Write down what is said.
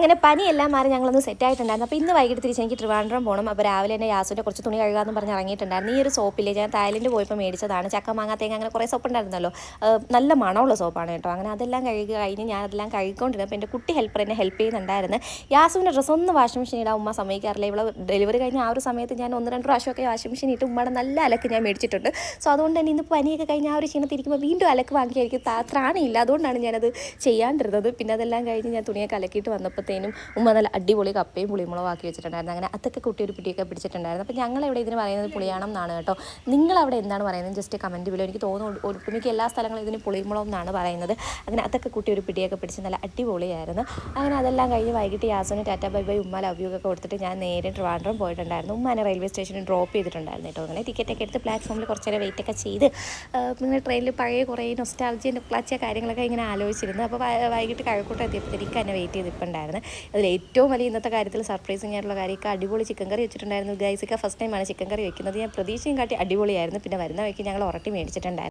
അങ്ങനെ പനിയെല്ലാം മാറി ഞങ്ങളൊന്ന് സെറ്റ് ആയിട്ടുണ്ടായിരുന്നു. അപ്പോൾ ഇന്ന് വൈകിട്ട് തിരിച്ച് എനിക്ക് ട്രിവാൻഡ്രം പോകണം അപ്പോൾ രാവിലെ തന്നെ യാസുവിന്റെ കുറച്ച് തുണി കഴുകാമെന്ന് പറഞ്ഞ് ഇറങ്ങിയിട്ടുണ്ടായിരുന്നു. ഈ ഒരു സോപ്പില്ലേ ഞാൻ തായ്ലൻഡ് പോയപ്പോൾ മേടിച്ചതാണ്. ചക്ക മാങ്ങാ തേങ്ങ അങ്ങനെ കുറേ സോപ്പ് ഉണ്ടായിരുന്നല്ലോ നല്ല മണമുള്ള സോപ്പാണ് കേട്ടോ. അങ്ങനെ അതെല്ലാം കഴുകി കഴിഞ്ഞ് ഞാൻ അതെല്ലാം കഴുകിക്കൊണ്ടിരുന്നു. അപ്പോൾ എന്റെ കുട്ടി ഹെൽപ്പർ എന്നെ ഹെൽപ്പ് ചെയ്യുന്നുണ്ടായിരുന്നു. യാസുവിന്റെ ഡ്രസ്സ് ഒന്ന് വാഷിംഗ് മെഷീൻ ഇടാൻ ഉമ്മ സമ്മതിക്കാറില്ല. ഇവിടെ ഡെലിവറി കഴിഞ്ഞ ആ ഒരു സമയത്ത് ഞാൻ ഒന്ന് രണ്ട് പ്രാവശ്യമൊക്കെ വാഷിംഗ് മെഷീൻ ഇട്ട് ഉമ്മയുടെ നല്ല അലക്ക് ഞാൻ മേടിച്ചിട്ടുണ്ട്. സോ അതുകൊണ്ട് തന്നെ ഇന്ന് പനിയൊക്കെ കഴിഞ്ഞ് ആ ഒരു ക്ഷീണത്തിരിക്കുമ്പോൾ വീണ്ടും അലക്ക് വാങ്ങിയായിരിക്കും താ ത്രാണിയില്ല അതുകൊണ്ടാണ് ഞാനത് ചെയ്യാണ്ടിരുന്നത്. പിന്നെ അതെല്ലാം കഴിഞ്ഞ് ഞാൻ തുണിയൊക്കെ അലക്കിയിട്ട് വന്നപ്പോഴത്തേനും ഉമ്മ നല്ല അടിപൊളി കപ്പയും പുളിമുളകും ആക്കി വെച്ചിട്ടുണ്ടായിരുന്നു. അങ്ങനെ അതൊക്കെ കുട്ടി ഒരു പിടിയൊക്കെ പിടിച്ചിട്ടുണ്ടായിരുന്നു. അപ്പോൾ ഞങ്ങളിവിടെ ഇതിന് പറയുന്നത് പുളിയാണം എന്നാണ് കേട്ടോ. നിങ്ങളവിടെ എന്താണ് പറയുന്നത്? ജസ്റ്റ് കമന്റ് വിലോ എനിക്ക് തോന്നുന്നു ഒട്ടുമിക്ക എല്ലാ സ്ഥലങ്ങളും ഇതിന് പുളിമുളകം എന്നാണ് പറയുന്നത്. അങ്ങനെ അതൊക്കെ കുട്ടി ഒരു പിടിയൊക്കെ പിടിച്ച് നല്ല അടിപൊളിയായിരുന്നു. അങ്ങനെ അതെല്ലാം കഴിഞ്ഞ് വൈകിട്ട് യാസോന് ടാറ്റ ബൈ ബൈ ഉമ്മ ലവ് ഒക്കെ കൊടുത്തിട്ട് ഞാൻ നേരെ ട്രിവാൻഡ്രം പോയിട്ടുണ്ടായിരുന്നു. ഉമ്മാനെ റെയിൽവേ സ്റ്റേഷനിൽ ഡ്രോപ്പ് ചെയ്തിട്ടുണ്ടായിരുന്നു കേട്ടോ. അങ്ങനെ ടിക്കറ്റൊക്കെ എടുത്ത് പ്ലാറ്റ്ഫോമിൽ കുറച്ച് നേരം വെയിറ്റ് ഒക്കെ ചെയ്ത് പിന്നെ ട്രെയിനിൽ പഴയ കുറേ നൊസ്റ്റാൾജിയ ക്ലച്ച കാര്യങ്ങളൊക്കെ ഇങ്ങനെ ആലോചിച്ചിരുന്നു. അപ്പോൾ വൈകിട്ട് കഴക്കൂട്ടം എത്തിയപ്പോഴത്തേക്ക് എന്നെ വെയിറ്റ് ചെയ്തിട്ടുണ്ടായിരുന്നു അതിൽ ഏറ്റവും വലിയ ഇന്നത്തെ കാര്യത്തിൽ സർപ്രൈസിങ് ആയിട്ടുള്ള കാര്യമൊക്കെ അടിപൊളി ചിക്കൻ കറി വെച്ചിട്ടുണ്ടായിരുന്നു. ഗൈസൊക്കെ ഫസ്റ്റ് ടൈമാണ് ചിക്കൻ കറി വെക്കുന്നത്. ഞാൻ പ്രതീക്ഷയും കാട്ടി അടിപൊളിയായിരുന്നു. പിന്നെ വരുന്ന വഴിക്ക് ഞങ്ങൾ ഉറട്ടി മേടിച്ചിട്ടുണ്ടായിരുന്നു.